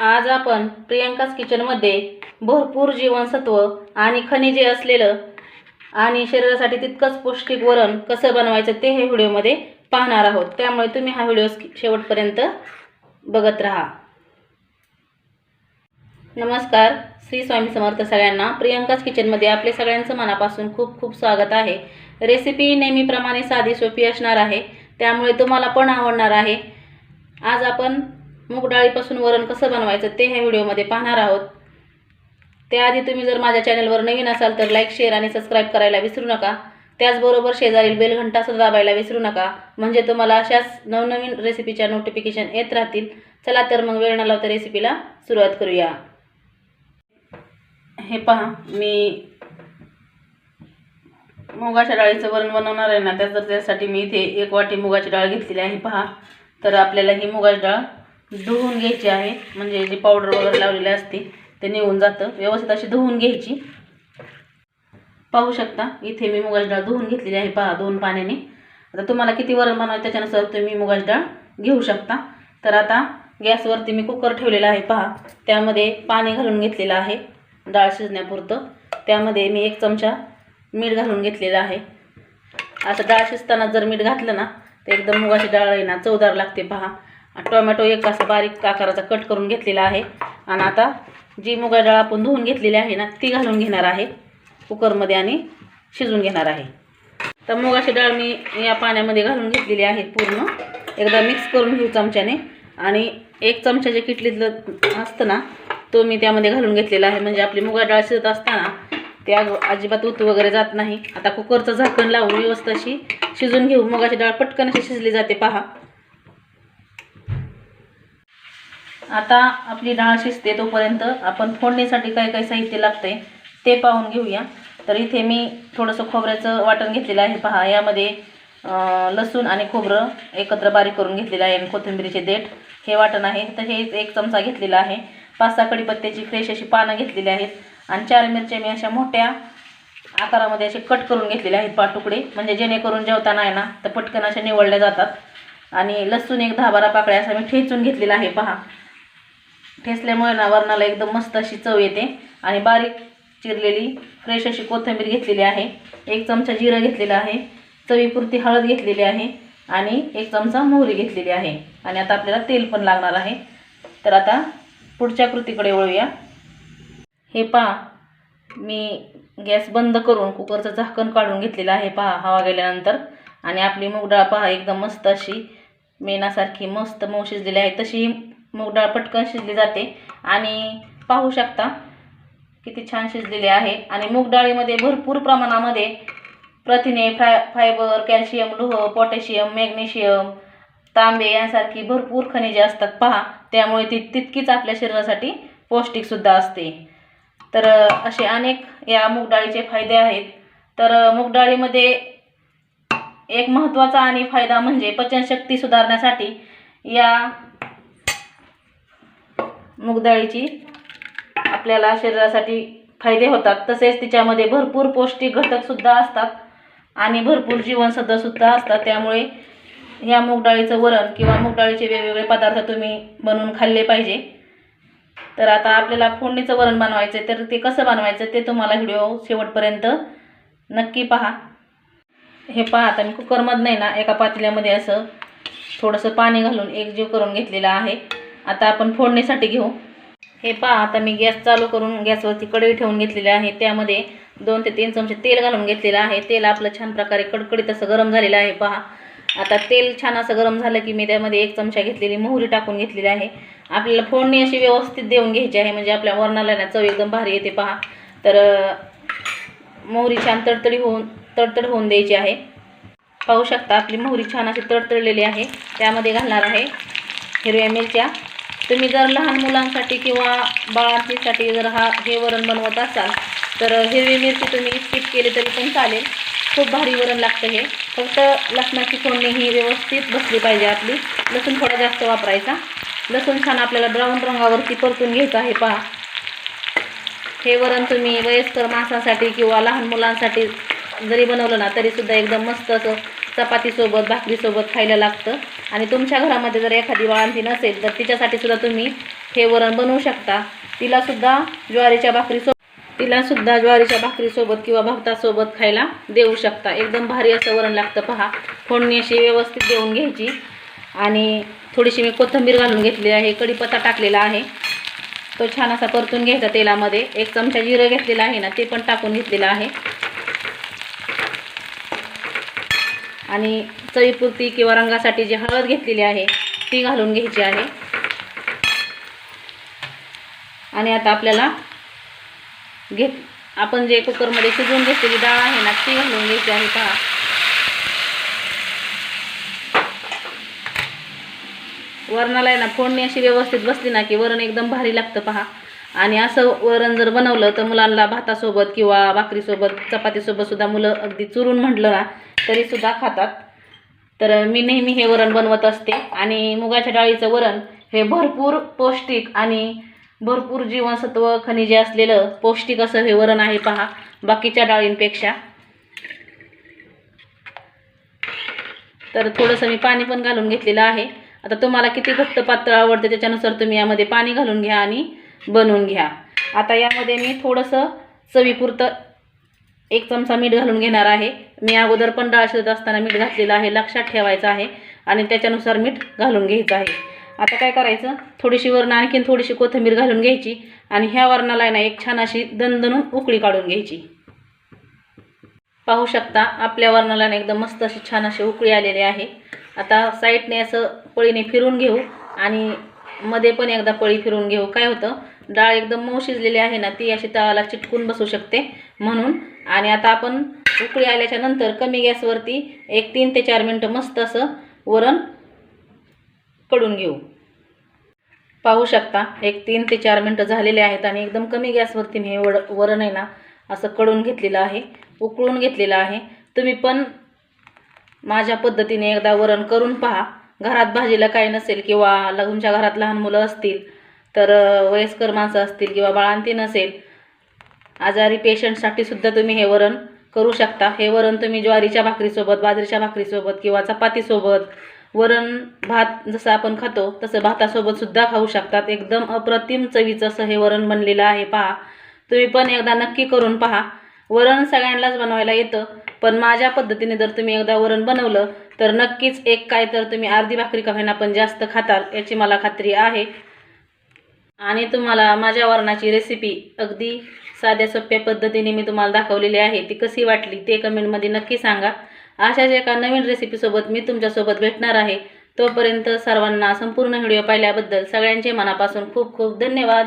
आज आपण प्रियंकाच किचनमध्ये भरपूर जीवनसत्व आणि खनिजे असलेलं आणि शरीरासाठी तितकंच पौष्टिक वरण कसं बनवायचं ते हे व्हिडिओमध्ये पाहणार आहोत. त्यामुळे तुम्ही हा व्हिडिओ शेवटपर्यंत बघत राहा. नमस्कार श्री स्वामी समर्थ सगळ्यांना. प्रियंकाच किचनमध्ये आपले सगळ्यांचं मनापासून खूप खूप स्वागत आहे. रेसिपी नेहमीप्रमाणे साधी सोपी असणार आहे. त्यामुळे तुम्हाला पण आवडणार आहे. आज आपण मूग डाळीपासून वरण कसं बनवायचं ते ह्या व्हिडिओमध्ये पाहणार आहोत. त्याआधी तुम्ही जर माझ्या चॅनलवर नवीन असाल तर लाईक शेअर आणि सबस्क्राईब करायला विसरू नका. त्याचबरोबर शेजारील बेलघंटासुद्धा सुद्धा दाबायला विसरू नका. म्हणजे तुम्हाला अशाच नवनवीन रेसिपीच्या नोटिफिकेशन येत राहतील. चला तर मग वेळ न लावता रेसिपीला सुरुवात करूया. हे पहा मी मुगाच्या डाळीचं वरण बनवणार आहे ना त्याचं त्यासाठी मी इथे एक वाटी मुगाची डाळ घेतलेली आहे. पहा तर आपल्याला ही मुगाची डाळ धुवून घ्यायची आहे. म्हणजे जी पावडर वगैरे लावलेली असते ते निघून जातं. व्यवस्थित अशी धुवून घ्यायची. पाहू शकता इथे मी मुगाची डाळ धुवून घेतलेली आहे. पहा दोन पाण्याने. आता तुम्हाला किती वरण बनवायचं त्याच्यानुसार तुम्ही मुगाची डाळ घेऊ शकता. तर आता गॅसवरती मी कुकर ठेवलेला आहे. पहा त्यामध्ये पाणी घालून घेतलेलं आहे. डाळ शिजण्यापुरतं. त्यामध्ये मी एक चमचा मीठ घालून घेतलेलं आहे. असं डाळ शिजताना जर मीठ घातलं ना तर एकदम मुगाची डाळ आहे ना चवदार लागते. पहा टोमॅटो एक असा बारीक आकाराचा कट करून घेतलेला आहे. आणि आता जी मुगा डाळ आपण धुवून घेतलेली आहे ना ती घालून घेणार आहे. कुकरमध्ये आणि शिजून घेणार आहे. तर मुगाची डाळ मी या पाण्यामध्ये घालून घेतलेली आहे पूर्ण. एकदा मिक्स करून घेऊ चमच्याने. आणि एक चमचा जे किटलीतलं असतं ना तो मी त्यामध्ये घालून घेतलेला आहे. म्हणजे आपली मुगा डाळ शिजत असताना ते अजिबात उतू वगैरे जात नाही. आता कुकरचं झाकण लावून व्यवस्थित अशी शिजून घेऊ. मुगाची डाळ पटकन अशी शिजली जाते पहा. आता आपली डाळ शिजते तोपर्यंत आपण फोडणीसाठी काय काय साहित्य लागतंय ते पाहून घेऊया. तर इथे मी थोडंसं खोबऱ्याचं वाटण घेतलेलं आहे. पहा यामध्ये लसूण आणि खोबरं एकत्र बारीक करून घेतलेलं आहे आणि कोथिंबीरीचे देठ. हे वाटण आहे. तर हे एक चमचा घेतलेला आहे. पाच सहा कडीपत्त्याची फ्रेश अशी पानं घेतलेली आहेत. आणि चार मिरच्या मी अशा मोठ्या आकारामध्ये असे कट करून घेतलेले आहेत पाच तुकडे. म्हणजे जेणेकरून जेवताना आहे ना तर पटकन अशा निवडल्या जातात. आणि लसूण एक दहा बारा पाकळ्या असा मी ठेचून घेतलेला आहे. पहा ठेसल्यामुळे ना वरणाला एकदम मस्त अशी चव येते. आणि बारीक चिरलेली फ्रेश अशी कोथिंबीर घेतलेली आहे. एक चमचा जिरं घेतलेलं आहे. चवीपुरती हळद घेतलेली आहे. आणि एक चमचा मोहरी घेतलेली आहे. आणि आता आपल्याला तेल पण लागणार आहे. तर आता पुढच्या कृतीकडे वळूया. हे पहा मी गॅस बंद करून कुकरचं झाकण काढून घेतलेलं आहे पहा हवा गेल्यानंतर. आणि आपली मूग डाळ पहा एकदम मस्त अशी मेणासारखी मस्त मऊ शिजलेली आहे. तशी मूग डाळ पटकन शिजली जाते. आणि पाहू शकता किती छान शिजलेली आहे. आणि मूग डाळीमध्ये भरपूर प्रमाणामध्ये प्रथिने फ्राय फायबर कॅल्शियम लोह पोटॅशियम मॅग्नेशियम तांबे यांसारखी भरपूर खनिजे असतात. पहा त्यामुळे ती तितकीच आपल्या शरीरासाठी पौष्टिकसुद्धा असते. तर असे अनेक या मूग डाळीचे फायदे आहेत. तर मूग डाळीमध्ये एक महत्त्वाचा आणि फायदा म्हणजे पचनशक्ती सुधारण्यासाठी या मूगडाळीची आपल्याला शरीरासाठी फायदे होतात. तसेच तिच्यामध्ये भरपूर पौष्टिक घटकसुद्धा असतात आणि भरपूर जीवनसत्वसुद्धा असतात. त्यामुळे ह्या मूगडाळीचं वरण किंवा मूगडाळीचे वेगवेगळे पदार्थ तुम्ही बनवून खाल्ले पाहिजे. तर आता आपल्याला फोडणीचं वरण बनवायचं आहे तर ते कसं बनवायचं ते तुम्हाला व्हिडिओ शेवटपर्यंत नक्की पहा. हे पहा आता मी कुकरमधनं नाही ना एका पातेल्यामध्ये असं थोडंसं पाणी घालून एकजीव करून घेतलेलं आहे. आता आपण फोडणीसाठी घेऊ. हे पहा आता मी गॅस चालू करून गॅसवरती कढई ठेवून घेतलेली आहे. त्यामध्ये दोन ते तीन चमचे तेल घालून घेतलेलं आहे. तेल आपलं छान प्रकारे कडकडीत असं गरम झालेलं आहे पहा. आता तेल छान असं गरम झालं की मी त्यामध्ये एक चमचा घेतलेली मोहरी टाकून घेतलेली आहे. आपल्याला फोडणी अशी व्यवस्थित देऊन घ्यायची आहे म्हणजे आपल्या वरणाला ना चव एकदम भारी येते पहा. तर मोहरी छान तडतडी होऊन तडतड होऊन द्यायची आहे. पाहू शकता आपली मोहरी छान अशी तडतडलेली आहे. त्यामध्ये घालणार आहे हिरव्या मिरच्या. तुम्ही जर लहान मुलांसाठी किंवा बाळांतीसाठी जर हा हे वरण बनवत असाल तर हिरवी मिरची तुम्ही स्किप केली तरी पण चालेल. खूप भारी वरण लागतं हे. फक्त लसणाची फोडणी ही व्यवस्थित बसली पाहिजे आपली. लसूण थोडा जास्त वापरायचा. लसूण छान आपल्याला ब्राऊन रंगावरती परतून घ्यायचं आहे पहा. हे वरण तुम्ही वयस्कर माणसासाठी किंवा लहान मुलांसाठी जरी बनवलं ना तरीसुद्धा एकदम मस्त असं चपातीसोबत भाकरीसोबत खायला लागतं. आणि तुमच्या घरामध्ये जर एखादी वाळंती नसेल तर तिच्यासाठी सुद्धा तुम्ही हे वरण बनवू शकता. तिलासुद्धा ज्वारीच्या भाकरीसोबत तिलासुद्धा ज्वारीच्या भाकरीसोबत किंवा भातासोबत खायला देऊ शकता. एकदम भारी असं वरण लागतं पहा. फोडणी अशी व्यवस्थित देऊन घ्यायची. आणि थोडीशी मी कोथिंबीर घालून घेतली आहे. कढीपत्ता टाकलेला आहे. तो छान असा परतून घ्यायचा तेलामध्ये. एक चमचा जिरं घेतलेला आहे ना ते पण टाकून घेतलेलं आहे. आणि चवीपुरती किंवा रंगासाठी जी हळद घेतलेली आहे ती घालून घ्यायची आहे. आणि आता आपल्याला घेत आपण जे कुकरमध्ये शिजवून घेतलेली डाळ आहे ना ती घालून घ्यायची आहे पहा. वरणाला आहे ना फोडणी अशी व्यवस्थित बसली ना की वरण एकदम भारी लागतं पहा. आणि असं वरण जर बनवलं तर मुलांना भातासोबत किंवा भाकरीसोबत चपातीसोबत सुद्धा मुलं अगदी चुरून म्हटलं ना तरीसुद्धा खातात. तर मी नेहमी हे वरण बनवत असते. आणि मुगाच्या डाळीचं वरण हे भरपूर पौष्टिक आणि भरपूर जीवनसत्व खनिजे असलेलं पौष्टिक असं हे वरण आहे पहा बाकीच्या डाळींपेक्षा. तर थोडंसं मी पाणी पण घालून घेतलेलं आहे. आता तुम्हाला किती घट्ट पातळ आवडते त्याच्यानुसार तुम्ही यामध्ये पाणी घालून घ्या आणि बनवून घ्या. आता यामध्ये मी थोडंसं चवीपुरतं एक चमचा मीठ घालून घेणार आहे. मी अगोदर पण डाळ शिजत असताना मीठ घातलेलं आहे लक्षात ठेवायचं आहे आणि त्याच्यानुसार मीठ घालून घ्यायचं आहे. आता काय करायचं? थोडीशी वरण आणखीन थोडीशी कोथिंबीर घालून घ्यायची आणि ह्या वरणाला ना एक छान अशी दणदणून उकळी काढून घ्यायची. पाहू शकता आपल्या वरणाला ना एकदम मस्त अशी छान अशी उकळी आलेली आहे. आता साईडने असं पळीने फिरून घेऊ आणि मध्ये पण एकदा पळी फिरून घेऊ. काय होतं? डाळ एकदम मऊ शिजलेली आहे ना ती अशी तळाला चिटकून बसू शकते म्हणून. आणि आता आपण उकळी आल्याच्यानंतर कमी गॅसवरती एक तीन ते चार मिनटं मस्त असं वरणकडून घेऊ. पाहू शकता एक तीन ते चार मिनटं झालेले आहेत आणि एकदम कमी गॅसवरती मी हे वड वरण आहे ना असं कडून घेतलेलं आहे उकळून घेतलेलं आहे. तुम्ही पण माझ्या पद्धतीने एकदा वरण करून पहा. घरात भाजीला काही नसेल किंवा तुमच्या घरात लहान मुलं असतील तर वयस्कर माणसं असतील किंवा बाळांती नसेल आजारी पेशंटसाठी सुद्धा तुम्ही हे वरण करू शकता. हे वरण तुम्ही ज्वारीच्या भाकरीसोबत बाजरीच्या भाकरीसोबत किंवा चपातीसोबत वरण भात जसं आपण खातो तसं भातासोबत सुद्धा खाऊ शकतात. एकदम अप्रतिम चवीचं असं हे वरण बनलेलं आहे. पहा तुम्ही पण एकदा नक्की करून पहा. वरण सगळ्यांनाच बनवायला येतं. पण माझ्या पद्धतीने जर तुम्ही एकदा वरण बनवलं तर नक्कीच एक काय तर तुम्ही अर्धी भाकरी का होईना पण जास्त खाताल याची मला खात्री आहे. आणि तुम्हाला माझ्या वरणाची रेसिपी अगदी साध्या सोप्या पद्धतीने मी तुम्हाला दाखवलेली आहे. ती कशी वाटली ते कमेंटमध्ये नक्की सांगा. अशाच एका नवीन रेसिपीसोबत मी तुमच्यासोबत भेटणार आहे. तोपर्यंत सर्वांना संपूर्ण व्हिडिओ पाहिल्याबद्दल सगळ्यांचे मनापासून खूप खूप धन्यवाद.